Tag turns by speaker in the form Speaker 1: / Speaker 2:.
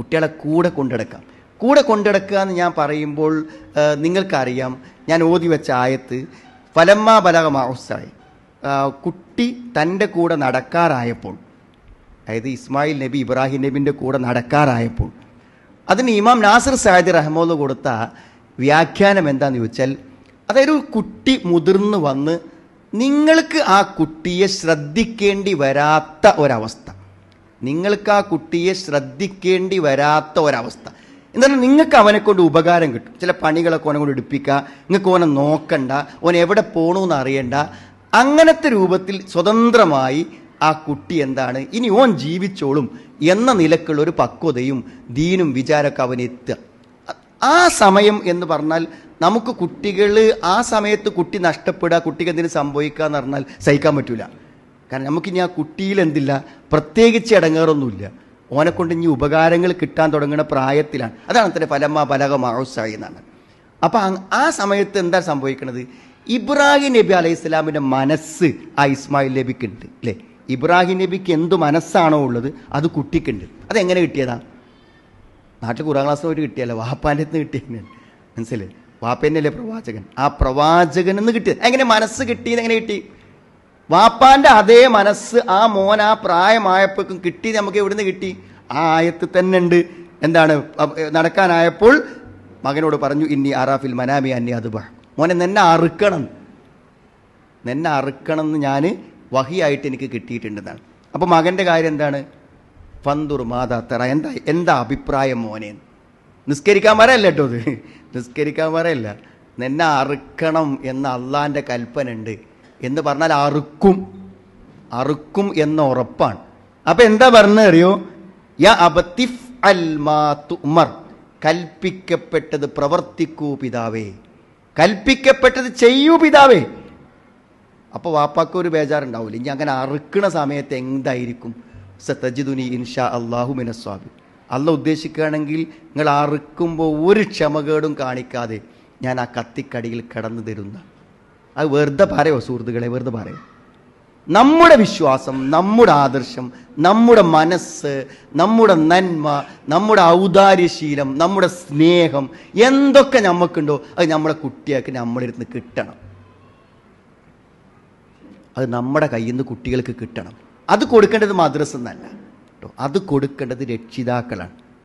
Speaker 1: കുട്ടികളെ കൂടെ കൊണ്ടെടുക്കാം. കൂടെ കൊണ്ടെടുക്കുക എന്ന് ഞാൻ പറയുമ്പോൾ നിങ്ങൾക്കറിയാം ഞാൻ ഓതി വെച്ച ആയത്ത് ഫലമ്മാ ബലകമാസായി കുട്ടി തന്റെ കൂടെ നടക്കാറായപ്പോൾ അതായത് ഇസ്മായിൽ നബി ഇബ്രാഹിം നബിന്റെ കൂടെ നടക്കാറായപ്പോൾ അതിന് ഇമാം നാസിർ സാഹിദ് റഹ്മോദ് കൊടുത്ത വ്യാഖ്യാനം എന്താന്ന് ചോദിച്ചാൽ അതായത് ഒരു കുട്ടി മുതിർന്നു വന്ന് നിങ്ങൾക്ക് ആ കുട്ടിയെ ശ്രദ്ധിക്കേണ്ടി വരാത്ത ഒരവസ്ഥ. നിങ്ങൾക്ക് ആ കുട്ടിയെ ശ്രദ്ധിക്കേണ്ടി വരാത്ത ഒരവസ്ഥ. എന്താണ് നിങ്ങൾക്ക് അവനെ കൊണ്ട് ഉപകാരം കിട്ടും. ചില പണികളൊക്കെ ഓനെ കൊണ്ട് എടുപ്പിക്കുക നിങ്ങൾക്ക് ഓനെ നോക്കണ്ട ഓൻ എവിടെ പോകണമെന്ന് അറിയണ്ട. അങ്ങനത്തെ രൂപത്തിൽ സ്വതന്ത്രമായി ആ കുട്ടി എന്താണ്? ഇനി ഓൻ ജീവിച്ചോളും എന്ന നിലക്കുള്ള ഒരു പക്വതയും ദീനും വിചാരമൊക്കെ അവനെത്തുക ആ സമയം എന്ന് പറഞ്ഞാൽ നമുക്ക് കുട്ടികൾ ആ സമയത്ത് കുട്ടി നഷ്ടപ്പെടുക കുട്ടിക്ക് എന്തിനു സംഭവിക്കുക എന്ന് പറഞ്ഞാൽ സഹിക്കാൻ പറ്റൂല. കാരണം നമുക്കിനി ആ കുട്ടിയിൽ എന്തില്ല? പ്രത്യേകിച്ച് ഇടങ്ങേറൊന്നുമില്ല. ഓനെ കൊണ്ട് ഇനി ഉപകാരങ്ങൾ കിട്ടാൻ തുടങ്ങുന്ന പ്രായത്തിലാണ്. അതാണ് തന്നെ ഫലമ പലക മാവുസായി എന്നാണ്. അപ്പോൾ ആ സമയത്ത് എന്താ സംഭവിക്കുന്നത് ഇബ്രാഹിം നബി അലൈഹി ഇസ്ലാമിന്റെ മനസ്സ് ആ ഇസ്മായിൽ നബിക്കുണ്ട് അല്ലേ? ഇബ്രാഹിം നബിക്ക് എന്ത് മനസ്സാണോ ഉള്ളത് അത് കുട്ടിക്കുണ്ട്. അതെങ്ങനെ കിട്ടിയതാ? നാട്ടിൽ കുറാം ക്ലാസ് പോയിട്ട് കിട്ടിയല്ല. വാപ്പാന്റെ നിന്ന് കിട്ടിയ മനസ്സിലായി? അല്ലേ പ്രവാചകൻ. ആ പ്രവാചകൻ എന്ന് കിട്ടിയത്. എങ്ങനെ മനസ്സ് കിട്ടിയത് എങ്ങനെ കിട്ടി? വാപ്പാന്റെ അതേ മനസ്സ് ആ മോൻ ആ പ്രായമായപ്പോഴേക്കും കിട്ടി നമുക്ക് എവിടുന്ന് കിട്ടി? ആ ആയത്ത് തന്നെ ഉണ്ട്. എന്താണ്? നടക്കാനായപ്പോൾ മകനോട് പറഞ്ഞു ഇന്നി ആറാഫിൽ മനാമി അന്നി അത് മോനെ നിന്നെ അറുക്കണം. നിന്നെ അറുക്കണം എന്ന് ഞാൻ വഹിയായിട്ട് എനിക്ക് കിട്ടിയിട്ടുണ്ടെന്നാണ്. അപ്പോൾ മകന്റെ കാര്യം എന്താണ്? പന്തുർ തറ. എന്താ എന്താ അഭിപ്രായം മോനെ? നിസ്കരിക്കാൻ പറയല്ല കേട്ടോ ഇത് നിസ്കരിക്കാൻ പറയല്ല നിന്നെ അറുക്കണം എന്ന അള്ളാന്റെ കൽപ്പന ഉണ്ട് എന്ന് പറഞ്ഞാൽ അറുക്കും. അറുക്കും എന്ന ഉറപ്പാണ്. അപ്പം എന്താ പറഞ്ഞത് അറിയോ? യാ അബത്തിഫ് അൽമാർ കൽപ്പിക്കപ്പെട്ടത് പ്രവർത്തിക്കൂ പിതാവേ. കൽപ്പിക്കപ്പെട്ടത് ചെയ്യൂ പിതാവേ. അപ്പോൾ വാപ്പാക്ക് ഒരു ബേജാറുണ്ടാവില്ല ഇനി അങ്ങനെ അറുക്കണ സമയത്ത് എന്തായിരിക്കും? സത്തജിദുനി ഇൻഷാ അള്ളാഹു മിനസ്വാബി അല്ല ഉദ്ദേശിക്കുകയാണെങ്കിൽ നിങ്ങൾ അറുക്കുമ്പോൾ ഒരു ക്ഷമകേടും കാണിക്കാതെ ഞാൻ ആ കത്തിക്കടിയിൽ കടന്നു തരുന്ന അത് വെറുതെ പറയോ സുഹൃത്തുക്കളെ വെറുതെ പറയോ? നമ്മുടെ വിശ്വാസം നമ്മുടെ ആദർശം നമ്മുടെ മനസ്സ് നമ്മുടെ നന്മ നമ്മുടെ ഔദാര്യശീലം നമ്മുടെ സ്നേഹം എന്തൊക്കെ നമുക്കുണ്ടോ അത് നമ്മുടെ കുട്ടികൾക്ക് നമ്മളിരുന്ന് കിട്ടണം. അത് നമ്മുടെ കയ്യിൽ നിന്ന് കുട്ടികൾക്ക് കിട്ടണം. അത് കൊടുക്കേണ്ടത് മദ്രസ എന്നല്ല കേട്ടോ അത് കൊടുക്കേണ്ടത് രക്ഷിതാക്കളാണ്.